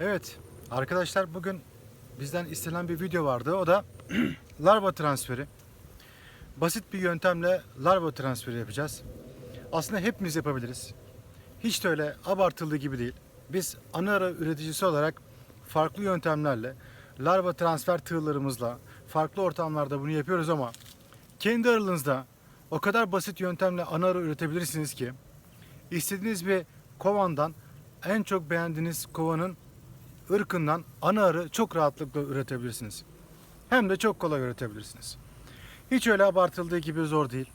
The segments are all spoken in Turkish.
Evet arkadaşlar bugün bizden istenen bir video vardı. O da larva transferi. Basit bir yöntemle larva transferi yapacağız. Aslında hepimiz yapabiliriz. Hiç de öyle abartıldığı gibi değil. Biz ana ara üreticisi olarak farklı yöntemlerle larva transfer tığlarımızla farklı ortamlarda bunu yapıyoruz ama kendi aralığınızda o kadar basit yöntemle ana ara üretebilirsiniz ki istediğiniz bir kovandan en çok beğendiğiniz kovanın ırkından ana arı çok rahatlıkla üretebilirsiniz. Hem de çok kolay üretebilirsiniz. Hiç öyle abartıldığı gibi zor değil.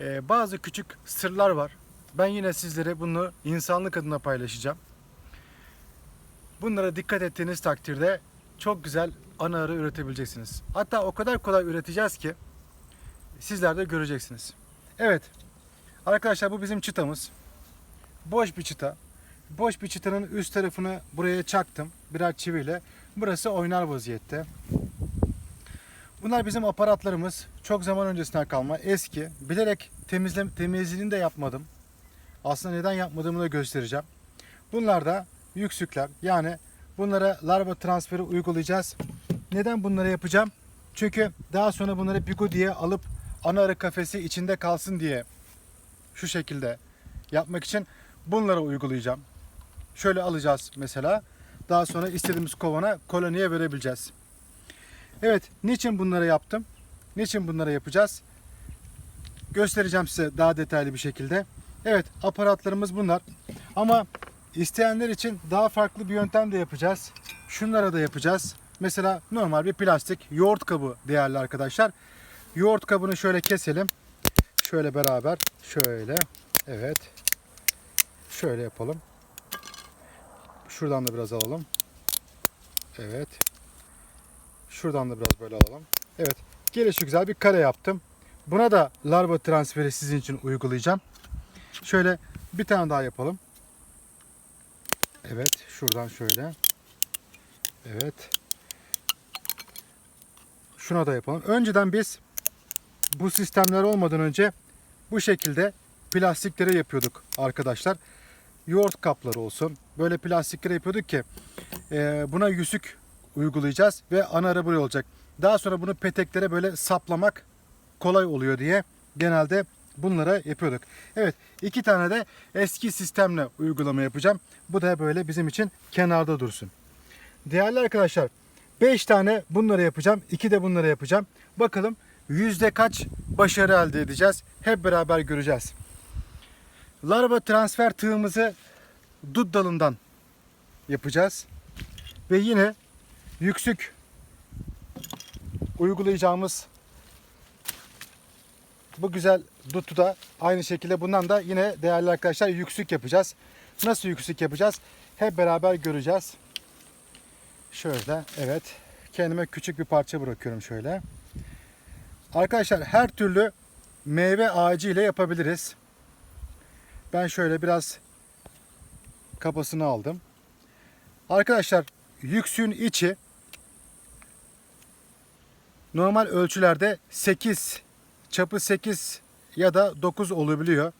Ee, bazı küçük sırlar var. Ben yine sizlere bunu insanlık adına paylaşacağım. Bunlara dikkat ettiğiniz takdirde çok güzel ana arı üretebileceksiniz. Hatta o kadar kolay üreteceğiz ki sizler de göreceksiniz. Evet. Arkadaşlar bu bizim çıtamız. Boş bir çıta. Boş bir çıtanın üst tarafını buraya çaktım. Birer çiviyle. Burası oynar vaziyette. Bunlar bizim aparatlarımız. Çok zaman öncesinden kalma. Eski. Bilerek temizle, temizliğini de yapmadım. Aslında neden yapmadığımı da göstereceğim. Bunlar da yüksükler. Yani bunlara larva transferi uygulayacağız. Neden bunları yapacağım? Çünkü daha sonra bunları pico diye alıp ana arı kafesi içinde kalsın diye şu şekilde yapmak için bunları uygulayacağım. Şöyle alacağız mesela. Daha sonra istediğimiz kovana koloniye verebileceğiz. Evet, niçin bunları yaptım? Niçin bunları yapacağız? Göstereceğim size daha detaylı bir şekilde. Evet, aparatlarımız bunlar. Ama isteyenler için daha farklı bir yöntem de yapacağız. Şunlara da yapacağız. Mesela normal bir plastik yoğurt kabı değerli arkadaşlar. Yoğurt kabını şöyle keselim. Şöyle beraber. Şöyle. Evet. Şöyle yapalım. Şuradan da biraz alalım. Evet. Şuradan da biraz böyle alalım. Evet. Gelişi güzel bir kare yaptım. Buna da larva transferi sizin için uygulayacağım. Şöyle bir tane daha yapalım. Evet. Şuradan şöyle. Evet. Şuna da yapalım. Önceden biz bu sistemler olmadan önce bu şekilde plastiklere yapıyorduk arkadaşlar. Yoğurt kapları olsun. Böyle plastiklere yapıyorduk ki e, buna yüzük uygulayacağız ve ana ara olacak. Daha sonra bunu peteklere böyle saplamak kolay oluyor diye genelde bunlara yapıyorduk. Evet iki tane de eski sistemle uygulama yapacağım. Bu da böyle bizim için kenarda dursun. Değerli arkadaşlar 5 tane bunları yapacağım. 2 de bunları yapacağım. Bakalım yüzde kaç başarı elde edeceğiz. Hep beraber göreceğiz. Larva transfer tığımızı dut dalından yapacağız. Ve yine yüksük uygulayacağımız bu güzel dutu da aynı şekilde bundan da yine değerli arkadaşlar yüksük yapacağız. Nasıl yüksük yapacağız? Hep beraber göreceğiz. Şöyle evet. Kendime küçük bir parça bırakıyorum şöyle. Arkadaşlar her türlü meyve ağacı ile yapabiliriz. Ben şöyle biraz kafasını aldım. Arkadaşlar yüksün içi normal ölçülerde 8 çapı 8 ya da 9 olabiliyor.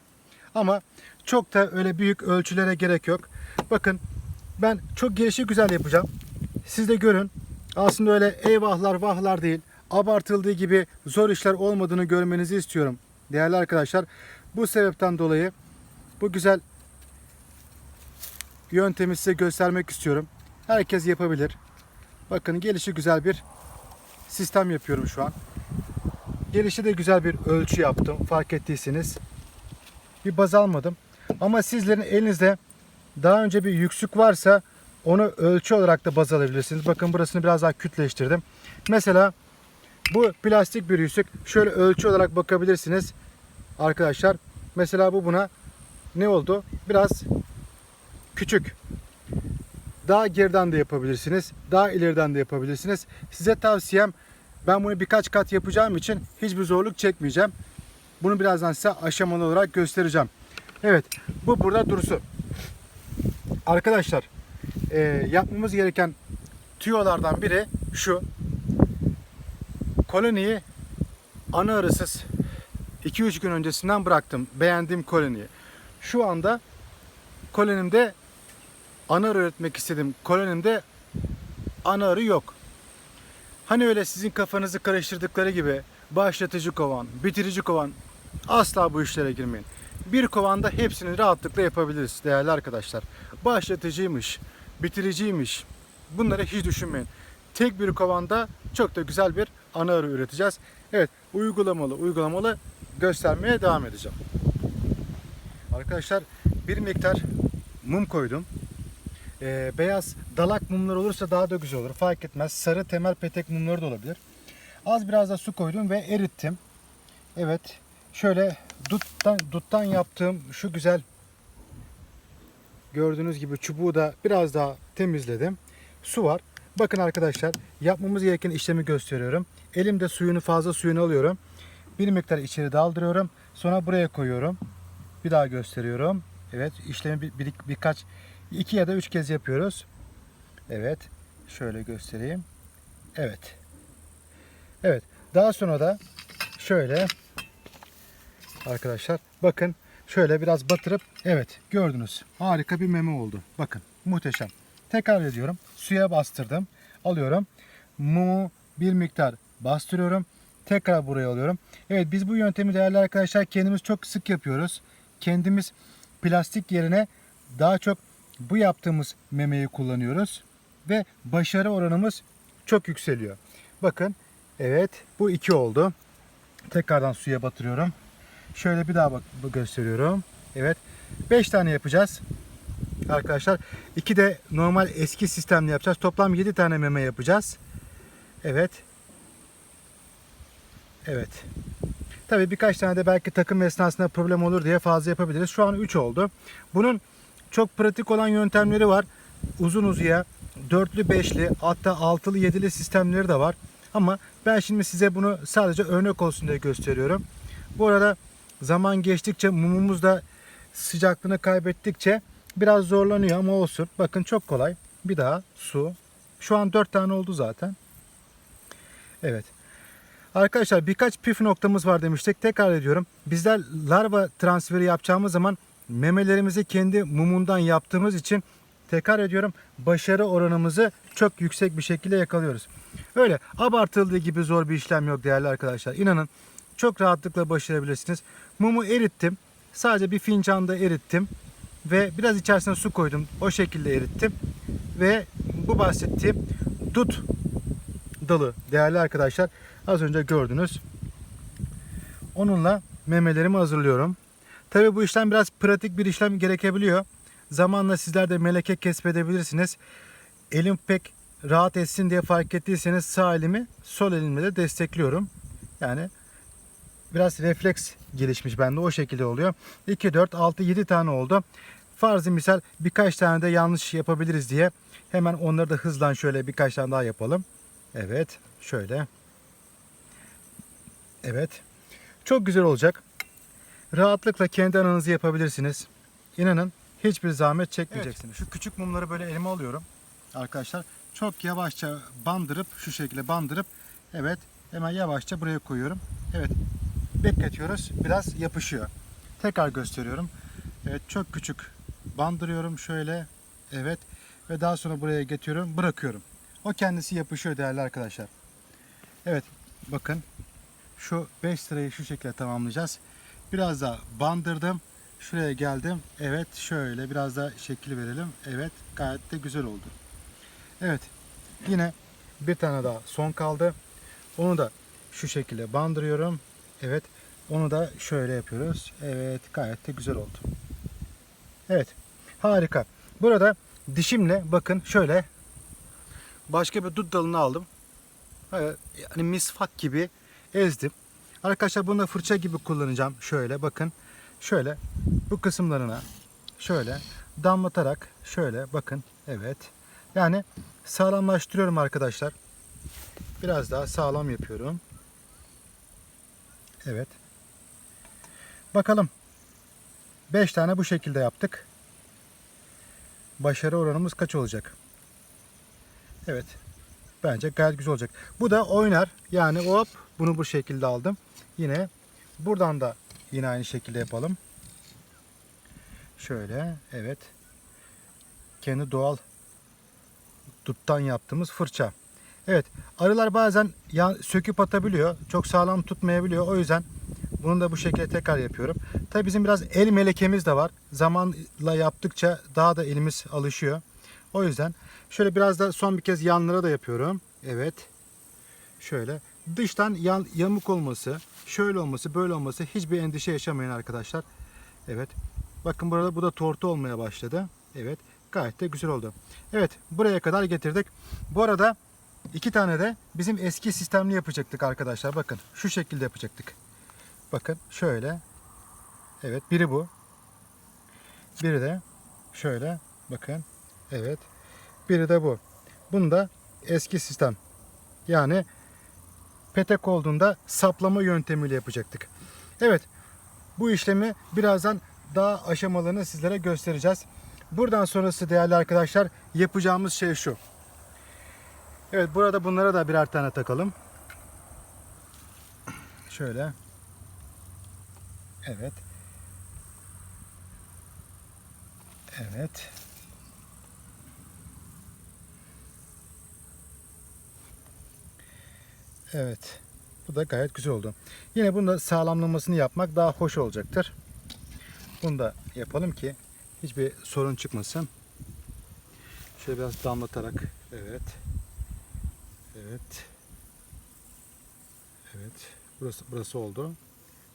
Ama çok da öyle büyük ölçülere gerek yok. Bakın ben çok gelişi güzel yapacağım. Siz de görün. Aslında öyle eyvahlar vahlar değil. Abartıldığı gibi zor işler olmadığını görmenizi istiyorum. Değerli arkadaşlar bu sebepten dolayı bu güzel yöntemi size göstermek istiyorum. Herkes yapabilir. Bakın gelişi güzel bir sistem yapıyorum şu an. Gelişi de güzel bir ölçü yaptım. Fark ettiyseniz. Bir baz almadım. Ama sizlerin elinizde daha önce bir yüksük varsa onu ölçü olarak da baz alabilirsiniz. Bakın burasını biraz daha kütleştirdim. Mesela bu plastik bir yüksük. Şöyle ölçü olarak bakabilirsiniz. Arkadaşlar mesela bu buna ne oldu? Biraz küçük. Daha geriden de yapabilirsiniz. Daha ileriden de yapabilirsiniz. Size tavsiyem ben bunu birkaç kat yapacağım için hiçbir zorluk çekmeyeceğim. Bunu birazdan size aşamalı olarak göstereceğim. Evet bu burada dursun. Arkadaşlar e, yapmamız gereken tüyolardan biri şu. Koloniyi ana arısız 2-3 gün öncesinden bıraktım. Beğendiğim koloniyi. Şu anda kolonimde ana arı üretmek istedim. Kolonimde ana arı yok. Hani öyle sizin kafanızı karıştırdıkları gibi başlatıcı kovan, bitirici kovan asla bu işlere girmeyin. Bir kovanda hepsini rahatlıkla yapabiliriz değerli arkadaşlar. Başlatıcıymış, bitiriciymiş. Bunları hiç düşünmeyin. Tek bir kovanda çok da güzel bir ana arı üreteceğiz. Evet uygulamalı uygulamalı göstermeye devam edeceğim. Arkadaşlar bir miktar mum koydum. Ee, beyaz dalak mumlar olursa daha da güzel olur. Fark etmez. Sarı temel petek mumları da olabilir. Az biraz da su koydum ve erittim. Evet. Şöyle duttan, duttan yaptığım şu güzel gördüğünüz gibi çubuğu da biraz daha temizledim. Su var. Bakın arkadaşlar yapmamız gereken işlemi gösteriyorum. Elimde suyunu fazla suyunu alıyorum. Bir miktar içeri daldırıyorum. Sonra buraya koyuyorum. Bir daha gösteriyorum. Evet işlemi bir, bir- birkaç iki ya da üç kez yapıyoruz. Evet. Şöyle göstereyim. Evet. Evet. Daha sonra da şöyle arkadaşlar bakın şöyle biraz batırıp evet gördünüz. Harika bir meme oldu. Bakın muhteşem. Tekrar ediyorum. Suya bastırdım. Alıyorum. Mumu bir miktar bastırıyorum. Tekrar buraya alıyorum. Evet biz bu yöntemi değerli arkadaşlar kendimiz çok sık yapıyoruz. Kendimiz plastik yerine daha çok bu yaptığımız memeyi kullanıyoruz. Ve başarı oranımız çok yükseliyor. Bakın evet bu iki oldu. Tekrardan suya batırıyorum. Şöyle bir daha bak gösteriyorum. Evet. 5 tane yapacağız. Arkadaşlar. 2 de normal eski sistemle yapacağız. Toplam 7 tane meme yapacağız. Evet. Evet. Tabii birkaç tane de belki takım esnasında problem olur diye fazla yapabiliriz. Şu an 3 oldu. Bunun çok pratik olan yöntemleri var. Uzun uzuya dörtlü, beşli, hatta altılı, yedili sistemleri de var. Ama ben şimdi size bunu sadece örnek olsun diye gösteriyorum. Bu arada zaman geçtikçe mumumuz da sıcaklığını kaybettikçe biraz zorlanıyor ama olsun. Bakın çok kolay. Bir daha su. Şu an 4 tane oldu zaten. Evet. Arkadaşlar birkaç püf noktamız var demiştik. Tekrar ediyorum. Bizler larva transferi yapacağımız zaman memelerimizi kendi mumundan yaptığımız için tekrar ediyorum başarı oranımızı çok yüksek bir şekilde yakalıyoruz. Öyle abartıldığı gibi zor bir işlem yok değerli arkadaşlar. İnanın çok rahatlıkla başarabilirsiniz. Mumu erittim. Sadece bir fincanda erittim. Ve biraz içerisine su koydum. O şekilde erittim. Ve bu bahsettiğim dut dalı değerli arkadaşlar. Az önce gördünüz. Onunla memelerimi hazırlıyorum. Tabi bu işlem biraz pratik bir işlem gerekebiliyor. Zamanla sizler de meleke kesbedebilirsiniz. Elim pek rahat etsin diye fark ettiyseniz sağ elimi sol elimle de destekliyorum. Yani biraz refleks gelişmiş bende o şekilde oluyor. 2, 4, 6, 7 tane oldu. Farzı misal birkaç tane de yanlış yapabiliriz diye hemen onları da hızlan şöyle birkaç tane daha yapalım. Evet şöyle. Evet. Çok güzel olacak. Rahatlıkla kendi ananızı yapabilirsiniz. İnanın hiçbir zahmet çekmeyeceksiniz. şu küçük mumları böyle elime alıyorum. Arkadaşlar çok yavaşça bandırıp şu şekilde bandırıp evet hemen yavaşça buraya koyuyorum. Evet bekletiyoruz. Biraz yapışıyor. Tekrar gösteriyorum. Evet çok küçük bandırıyorum şöyle. Evet ve daha sonra buraya getiriyorum bırakıyorum. O kendisi yapışıyor değerli arkadaşlar. Evet bakın şu 5 sırayı şu şekilde tamamlayacağız. Biraz daha bandırdım. Şuraya geldim. Evet şöyle biraz daha şekil verelim. Evet gayet de güzel oldu. Evet yine bir tane daha son kaldı. Onu da şu şekilde bandırıyorum. Evet onu da şöyle yapıyoruz. Evet gayet de güzel oldu. Evet harika. Burada dişimle bakın şöyle başka bir dut dalını aldım. Yani misfak gibi ezdim. Arkadaşlar bunu da fırça gibi kullanacağım. Şöyle bakın. Şöyle bu kısımlarına şöyle damlatarak şöyle bakın. Evet. Yani sağlamlaştırıyorum arkadaşlar. Biraz daha sağlam yapıyorum. Evet. Bakalım. 5 tane bu şekilde yaptık. Başarı oranımız kaç olacak? Evet. Bence gayet güzel olacak. Bu da oynar. Yani hop bunu bu şekilde aldım. Yine buradan da yine aynı şekilde yapalım. Şöyle evet. kendi doğal duttan yaptığımız fırça. Evet arılar bazen yan, söküp atabiliyor. Çok sağlam tutmayabiliyor. O yüzden bunu da bu şekilde tekrar yapıyorum. Tabi bizim biraz el melekemiz de var. Zamanla yaptıkça daha da elimiz alışıyor. O yüzden şöyle biraz da son bir kez yanlara da yapıyorum. Evet. Şöyle dıştan yan, yamuk olması, şöyle olması, böyle olması hiçbir endişe yaşamayın arkadaşlar. Evet. Bakın burada bu da tortu olmaya başladı. Evet. Gayet de güzel oldu. Evet. Buraya kadar getirdik. Bu arada iki tane de bizim eski sistemli yapacaktık arkadaşlar. Bakın şu şekilde yapacaktık. Bakın şöyle. Evet. Biri bu. Biri de şöyle. Bakın. Evet. Biri de bu. Bunu da eski sistem. Yani petek olduğunda saplama yöntemiyle yapacaktık. Evet. Bu işlemi birazdan daha aşamalarını sizlere göstereceğiz. Buradan sonrası değerli arkadaşlar yapacağımız şey şu. Evet burada bunlara da birer tane takalım. Şöyle. Evet. Evet. Evet. Bu da gayet güzel oldu. Yine bunu da sağlamlamasını yapmak daha hoş olacaktır. Bunu da yapalım ki hiçbir sorun çıkmasın. Şöyle biraz damlatarak. Evet. Evet. Evet. Burası burası oldu.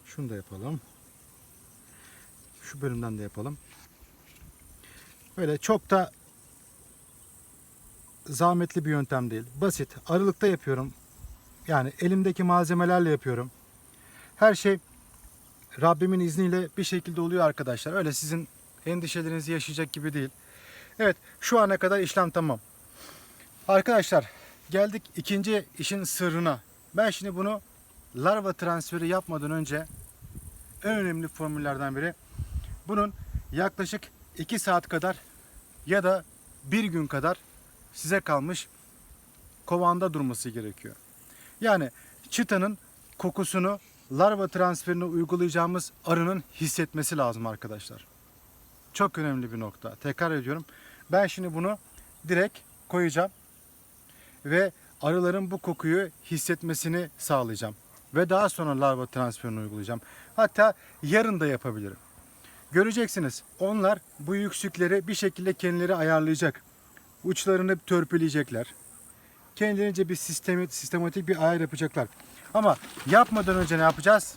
Şunu da yapalım. Şu bölümden de yapalım. Böyle çok da zahmetli bir yöntem değil. Basit. Aralıkta yapıyorum. Yani elimdeki malzemelerle yapıyorum. Her şey Rabbimin izniyle bir şekilde oluyor arkadaşlar. Öyle sizin endişelerinizi yaşayacak gibi değil. Evet şu ana kadar işlem tamam. Arkadaşlar geldik ikinci işin sırrına. Ben şimdi bunu larva transferi yapmadan önce en önemli formüllerden biri bunun yaklaşık 2 saat kadar ya da bir gün kadar size kalmış kovanda durması gerekiyor. Yani çıtanın kokusunu larva transferini uygulayacağımız arının hissetmesi lazım arkadaşlar. Çok önemli bir nokta. Tekrar ediyorum. Ben şimdi bunu direkt koyacağım ve arıların bu kokuyu hissetmesini sağlayacağım. Ve daha sonra larva transferini uygulayacağım. Hatta yarın da yapabilirim. Göreceksiniz. Onlar bu yüksükleri bir şekilde kendileri ayarlayacak. Uçlarını törpüleyecekler. Kendilerince bir sistemi, sistematik bir ayar yapacaklar. Ama yapmadan önce ne yapacağız?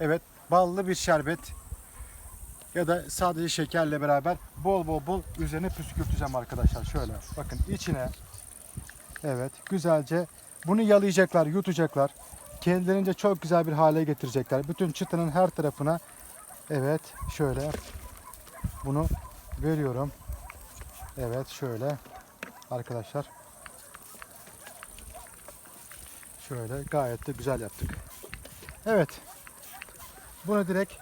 Evet, ballı bir şerbet ya da sadece şekerle beraber bol bol bol üzerine püskürteceğim arkadaşlar. Şöyle bakın içine evet güzelce bunu yalayacaklar, yutacaklar. Kendilerince çok güzel bir hale getirecekler. Bütün çıtının her tarafına evet şöyle bunu veriyorum. Evet şöyle arkadaşlar. Şöyle gayet de güzel yaptık. Evet. Bunu direkt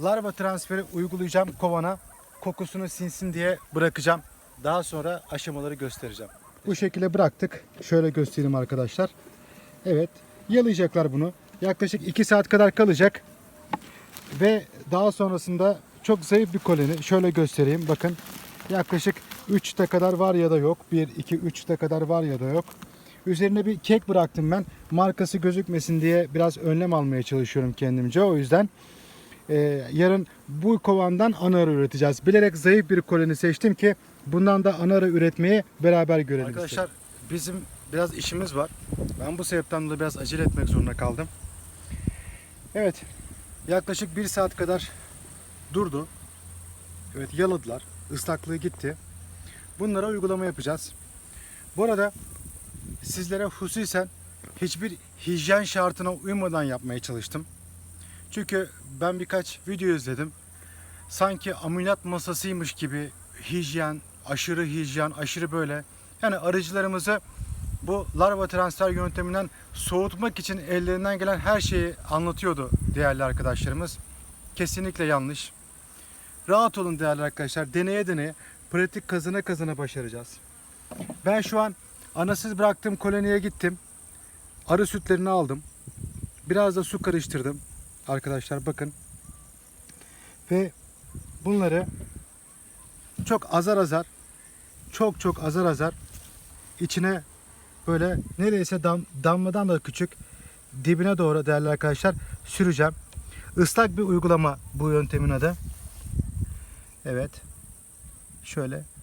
larva transferi uygulayacağım kovana. Kokusunu sinsin diye bırakacağım. Daha sonra aşamaları göstereceğim. Bu şekilde bıraktık. Şöyle göstereyim arkadaşlar. Evet. Yalayacaklar bunu. Yaklaşık 2 saat kadar kalacak. Ve daha sonrasında çok zayıf bir koloni. Şöyle göstereyim. Bakın. Yaklaşık 3'te kadar var ya da yok. 1, 2, 3'te kadar var ya da yok. Üzerine bir kek bıraktım ben. Markası gözükmesin diye biraz önlem almaya çalışıyorum kendimce. O yüzden e, yarın bu kovandan ana arı üreteceğiz. Bilerek zayıf bir koloni seçtim ki bundan da ana arı üretmeyi beraber görelim Arkadaşlar bizim biraz işimiz var. Ben bu sebepten dolayı biraz acele etmek zorunda kaldım. Evet. Yaklaşık bir saat kadar durdu. Evet yaladılar. Islaklığı gitti. Bunlara uygulama yapacağız. Bu arada sizlere hususen hiçbir hijyen şartına uymadan yapmaya çalıştım. Çünkü ben birkaç video izledim. Sanki ameliyat masasıymış gibi hijyen, aşırı hijyen, aşırı böyle. Yani arıcılarımızı bu larva transfer yönteminden soğutmak için ellerinden gelen her şeyi anlatıyordu değerli arkadaşlarımız. Kesinlikle yanlış. Rahat olun değerli arkadaşlar. Deneye deneye, pratik kazana kazana başaracağız. Ben şu an Anasız bıraktığım koloniye gittim. Arı sütlerini aldım. Biraz da su karıştırdım. Arkadaşlar bakın. Ve bunları çok azar azar çok çok azar azar içine böyle neredeyse dam, damladan da küçük dibine doğru değerli arkadaşlar süreceğim. Islak bir uygulama bu yöntemin adı. Evet. Şöyle.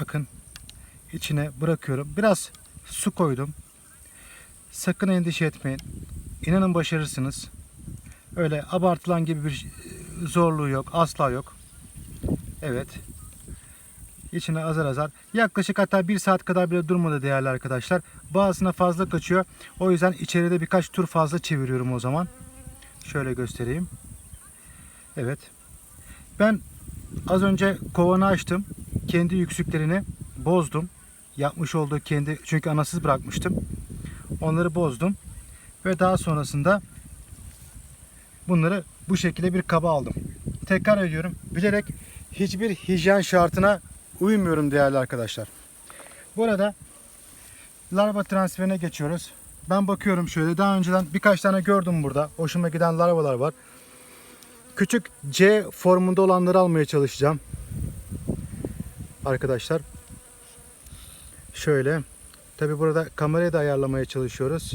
Bakın içine bırakıyorum. Biraz su koydum. Sakın endişe etmeyin. İnanın başarırsınız. Öyle abartılan gibi bir zorluğu yok. Asla yok. Evet. İçine azar azar. Yaklaşık hatta bir saat kadar bile durmadı değerli arkadaşlar. Bazısına fazla kaçıyor. O yüzden içeride birkaç tur fazla çeviriyorum o zaman. Şöyle göstereyim. Evet. Ben az önce kovanı açtım. Kendi yüksüklerini bozdum. Yapmış olduğu kendi çünkü anasız bırakmıştım. Onları bozdum. Ve daha sonrasında bunları bu şekilde bir kaba aldım. Tekrar ediyorum. Bilerek hiçbir hijyen şartına uymuyorum değerli arkadaşlar. Bu arada larva transferine geçiyoruz. Ben bakıyorum şöyle daha önceden birkaç tane gördüm burada. Hoşuma giden larvalar var. Küçük C formunda olanları almaya çalışacağım. Arkadaşlar. Şöyle. Tabi burada kamerayı da ayarlamaya çalışıyoruz.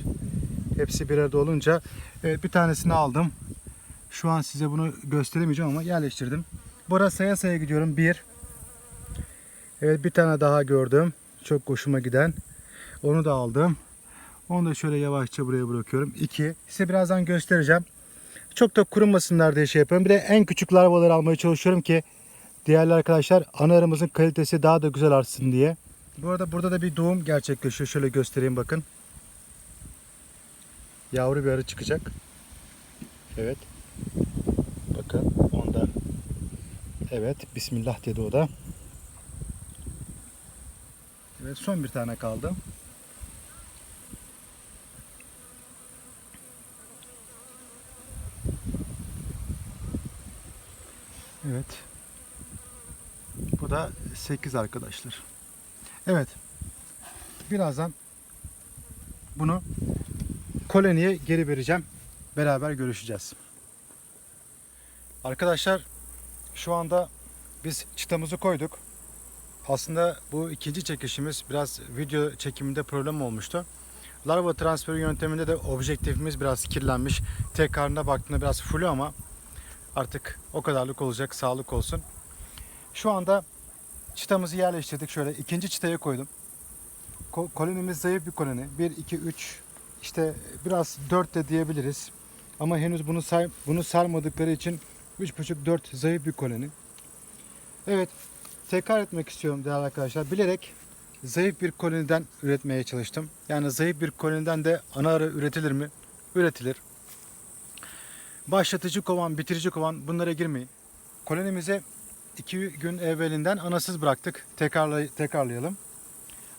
Hepsi bir arada olunca. Evet bir tanesini aldım. Şu an size bunu gösteremeyeceğim ama yerleştirdim. Burası saya saya gidiyorum. Bir. Evet bir tane daha gördüm. Çok hoşuma giden. Onu da aldım. Onu da şöyle yavaşça buraya bırakıyorum. 2. Size birazdan göstereceğim. Çok da kurumasınlar diye şey yapıyorum. Bir de en küçük larvaları almaya çalışıyorum ki değerli arkadaşlar ana arımızın kalitesi daha da güzel artsın diye. Bu arada burada da bir doğum gerçekleşiyor. Şöyle göstereyim bakın. Yavru bir arı çıkacak. Evet. Bakın onda. Evet. Bismillah dedi o da. Evet son bir tane kaldı. Evet. Da 8 arkadaşlar. Evet. Birazdan bunu koloniye geri vereceğim. Beraber görüşeceğiz. Arkadaşlar şu anda biz çıtamızı koyduk. Aslında bu ikinci çekişimiz biraz video çekiminde problem olmuştu. Larva transferi yönteminde de objektifimiz biraz kirlenmiş. Tekrarına baktığında biraz full ama artık o kadarlık olacak. Sağlık olsun. Şu anda çıtamızı yerleştirdik. Şöyle ikinci çıtaya koydum. Ko- kolonimiz zayıf bir koloni. 1, 2, 3 işte biraz 4 de diyebiliriz. Ama henüz bunu say bunu sarmadıkları için 3,5-4 zayıf bir koloni. Evet tekrar etmek istiyorum değerli arkadaşlar. Bilerek zayıf bir koloniden üretmeye çalıştım. Yani zayıf bir koloniden de ana arı üretilir mi? Üretilir. Başlatıcı kovan, bitirici kovan bunlara girmeyin. Kolonimize iki gün evvelinden anasız bıraktık. Tekrarlay tekrarlayalım.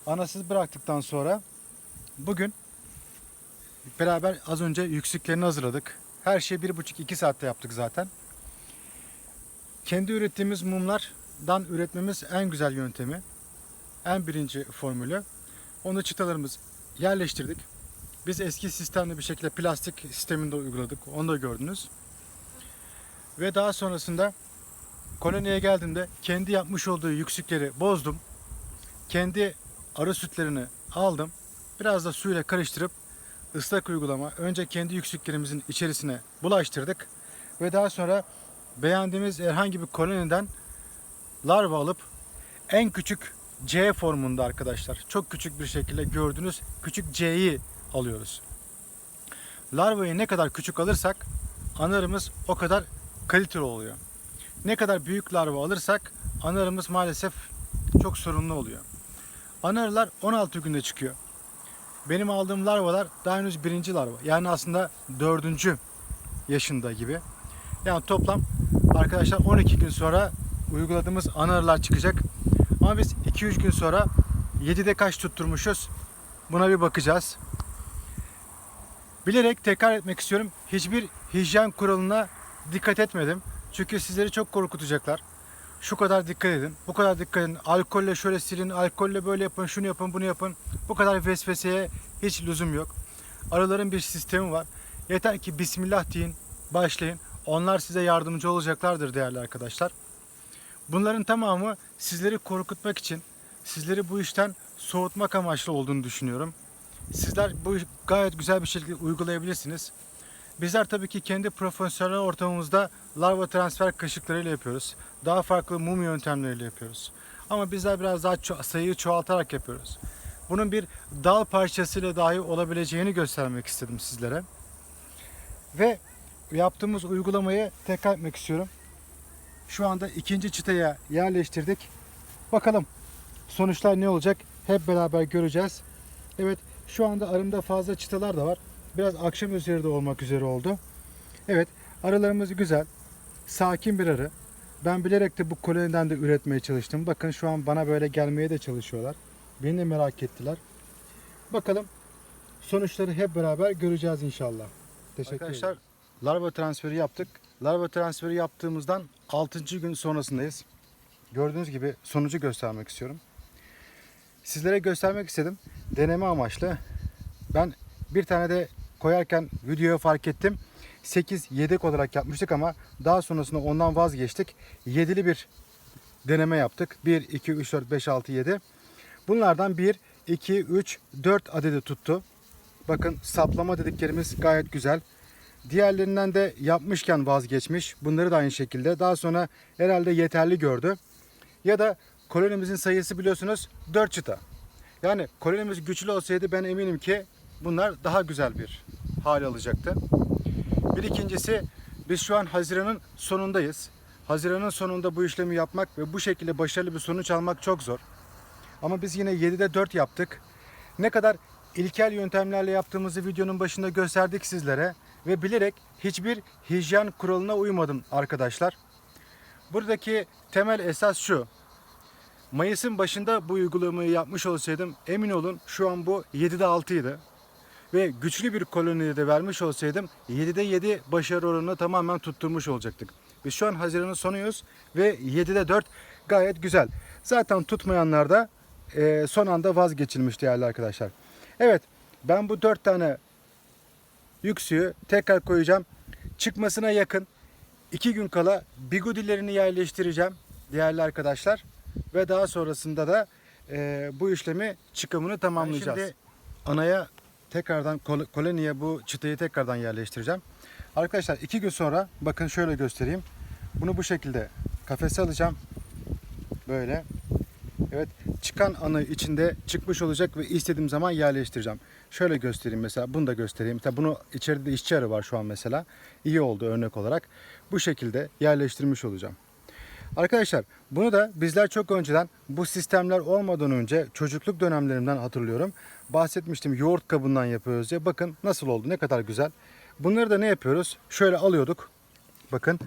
Anasız bıraktıktan sonra bugün beraber az önce yüksüklerini hazırladık. Her şeyi bir buçuk iki saatte yaptık zaten. Kendi ürettiğimiz mumlardan üretmemiz en güzel yöntemi. En birinci formülü. Onu çıtalarımız yerleştirdik. Biz eski sistemli bir şekilde plastik sisteminde uyguladık. Onu da gördünüz. Ve daha sonrasında koloniye geldiğimde kendi yapmış olduğu yüksükleri bozdum. Kendi arı sütlerini aldım. Biraz da suyla karıştırıp ıslak uygulama önce kendi yüksüklerimizin içerisine bulaştırdık. Ve daha sonra beğendiğimiz herhangi bir koloniden larva alıp en küçük C formunda arkadaşlar. Çok küçük bir şekilde gördüğünüz küçük C'yi alıyoruz. Larvayı ne kadar küçük alırsak anarımız o kadar kaliteli oluyor. Ne kadar büyük larva alırsak anarımız maalesef çok sorunlu oluyor. Anarılar 16 günde çıkıyor. Benim aldığım larvalar daha henüz birinci larva. Yani aslında dördüncü yaşında gibi. Yani toplam arkadaşlar 12 gün sonra uyguladığımız ana arılar çıkacak. Ama biz 2-3 gün sonra 7'de kaç tutturmuşuz? Buna bir bakacağız. Bilerek tekrar etmek istiyorum. Hiçbir hijyen kuralına dikkat etmedim. Çünkü sizleri çok korkutacaklar. Şu kadar dikkat edin, bu kadar dikkat edin. Alkolle şöyle silin, alkolle böyle yapın, şunu yapın, bunu yapın. Bu kadar vesveseye hiç lüzum yok. Arıların bir sistemi var. Yeter ki Bismillah deyin, başlayın. Onlar size yardımcı olacaklardır değerli arkadaşlar. Bunların tamamı sizleri korkutmak için, sizleri bu işten soğutmak amaçlı olduğunu düşünüyorum. Sizler bu gayet güzel bir şekilde uygulayabilirsiniz. Bizler tabii ki kendi profesyonel ortamımızda larva transfer kaşıklarıyla yapıyoruz. Daha farklı mum yöntemleriyle yapıyoruz. Ama bizler biraz daha ço- sayıyı çoğaltarak yapıyoruz. Bunun bir dal parçasıyla dahi olabileceğini göstermek istedim sizlere. Ve yaptığımız uygulamayı tekrar etmek istiyorum. Şu anda ikinci çıtaya yerleştirdik. Bakalım sonuçlar ne olacak hep beraber göreceğiz. Evet şu anda arımda fazla çıtalar da var. Biraz akşam üzeri de olmak üzere oldu. Evet arılarımız güzel. Sakin bir arı. Ben bilerek de bu koloniden de üretmeye çalıştım. Bakın şu an bana böyle gelmeye de çalışıyorlar. Beni de merak ettiler. Bakalım sonuçları hep beraber göreceğiz inşallah. Teşekkür Arkadaşlar larva transferi yaptık. Larva transferi yaptığımızdan 6. gün sonrasındayız. Gördüğünüz gibi sonucu göstermek istiyorum. Sizlere göstermek istedim. Deneme amaçlı. Ben bir tane de koyarken videoya fark ettim. 8 yedek olarak yapmıştık ama daha sonrasında ondan vazgeçtik. 7'li bir deneme yaptık. 1, 2, 3, 4, 5, 6, 7. Bunlardan 1, 2, 3, 4 adedi tuttu. Bakın saplama dediklerimiz gayet güzel. Diğerlerinden de yapmışken vazgeçmiş. Bunları da aynı şekilde. Daha sonra herhalde yeterli gördü. Ya da kolonimizin sayısı biliyorsunuz 4 çıta. Yani kolonimiz güçlü olsaydı ben eminim ki bunlar daha güzel bir hal alacaktı. Bir ikincisi biz şu an Haziran'ın sonundayız. Haziran'ın sonunda bu işlemi yapmak ve bu şekilde başarılı bir sonuç almak çok zor. Ama biz yine 7'de 4 yaptık. Ne kadar ilkel yöntemlerle yaptığımızı videonun başında gösterdik sizlere ve bilerek hiçbir hijyen kuralına uymadım arkadaşlar. Buradaki temel esas şu. Mayıs'ın başında bu uygulamayı yapmış olsaydım emin olun şu an bu 7'de 6 idi. Ve güçlü bir koloniye de vermiş olsaydım 7'de 7 başarı oranını tamamen tutturmuş olacaktık. Biz şu an Haziran'ın sonuyuz ve 7'de 4 gayet güzel. Zaten tutmayanlar da e, son anda vazgeçilmiş değerli arkadaşlar. Evet ben bu 4 tane yüksüğü tekrar koyacağım. Çıkmasına yakın 2 gün kala bigudilerini yerleştireceğim değerli arkadaşlar. Ve daha sonrasında da e, bu işlemi çıkımını tamamlayacağız. şimdi anaya tekrardan kol- koloniye bu çıtayı tekrardan yerleştireceğim. Arkadaşlar iki gün sonra bakın şöyle göstereyim. Bunu bu şekilde kafese alacağım. Böyle. Evet çıkan anı içinde çıkmış olacak ve istediğim zaman yerleştireceğim. Şöyle göstereyim mesela bunu da göstereyim. Tabi bunu içeride işçi arı var şu an mesela. İyi oldu örnek olarak. Bu şekilde yerleştirmiş olacağım. Arkadaşlar bunu da bizler çok önceden bu sistemler olmadan önce çocukluk dönemlerimden hatırlıyorum. Bahsetmiştim yoğurt kabından yapıyoruz diye. Bakın nasıl oldu ne kadar güzel. Bunları da ne yapıyoruz? Şöyle alıyorduk. Bakın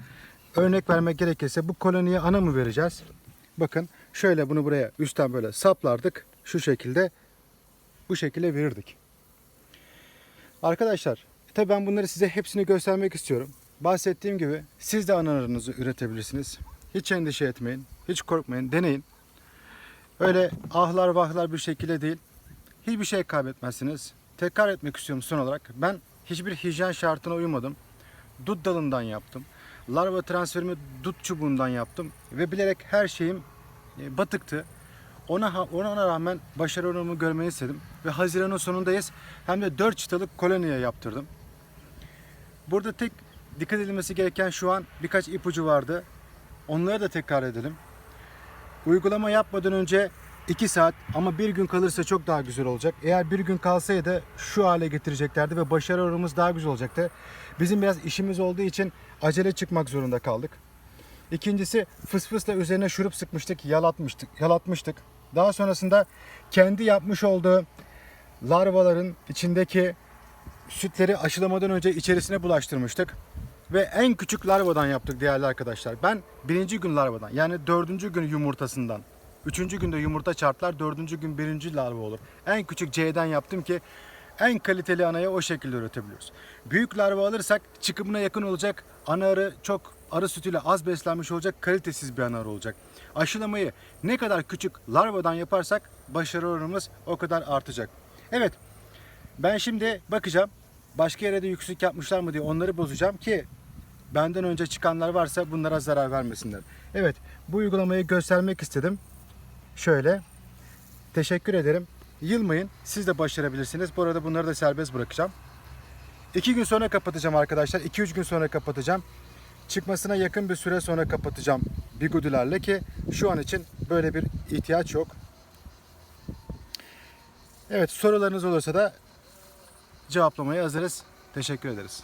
örnek vermek gerekirse bu koloniye ana mı vereceğiz? Bakın şöyle bunu buraya üstten böyle saplardık. Şu şekilde bu şekilde verirdik. Arkadaşlar tabi ben bunları size hepsini göstermek istiyorum. Bahsettiğim gibi siz de analarınızı üretebilirsiniz. Hiç endişe etmeyin. Hiç korkmayın. Deneyin. Öyle ahlar vahlar bir şekilde değil. Hiçbir şey kaybetmezsiniz. Tekrar etmek istiyorum son olarak. Ben hiçbir hijyen şartına uymadım. Dut dalından yaptım. Larva transferimi dut çubuğundan yaptım. Ve bilerek her şeyim e, batıktı. Ona, ona rağmen başarı oranımı görmeyi istedim. Ve Haziran'ın sonundayız. Hem de 4 çıtalık koloniye yaptırdım. Burada tek dikkat edilmesi gereken şu an birkaç ipucu vardı. Onları da tekrar edelim. Uygulama yapmadan önce 2 saat ama bir gün kalırsa çok daha güzel olacak. Eğer bir gün kalsaydı şu hale getireceklerdi ve başarı oranımız daha güzel olacaktı. Bizim biraz işimiz olduğu için acele çıkmak zorunda kaldık. İkincisi fıs fısla üzerine şurup sıkmıştık, yalatmıştık, yalatmıştık. Daha sonrasında kendi yapmış olduğu larvaların içindeki sütleri aşılamadan önce içerisine bulaştırmıştık. Ve en küçük larvadan yaptık değerli arkadaşlar. Ben birinci gün larvadan yani dördüncü gün yumurtasından. Üçüncü günde yumurta çarplar, dördüncü gün birinci larva olur. En küçük C'den yaptım ki en kaliteli anayı o şekilde üretebiliyoruz. Büyük larva alırsak çıkımına yakın olacak. Ana arı çok arı sütüyle az beslenmiş olacak, kalitesiz bir ana arı olacak. Aşılamayı ne kadar küçük larvadan yaparsak başarı oranımız o kadar artacak. Evet, ben şimdi bakacağım başka yere de yüksek yapmışlar mı diye onları bozacağım ki benden önce çıkanlar varsa bunlara zarar vermesinler. Evet bu uygulamayı göstermek istedim. Şöyle. Teşekkür ederim. Yılmayın. Siz de başarabilirsiniz. Bu arada bunları da serbest bırakacağım. İki gün sonra kapatacağım arkadaşlar. 2-3 gün sonra kapatacağım. Çıkmasına yakın bir süre sonra kapatacağım bigudilerle ki şu an için böyle bir ihtiyaç yok. Evet sorularınız olursa da cevaplamaya hazırız. Teşekkür ederiz.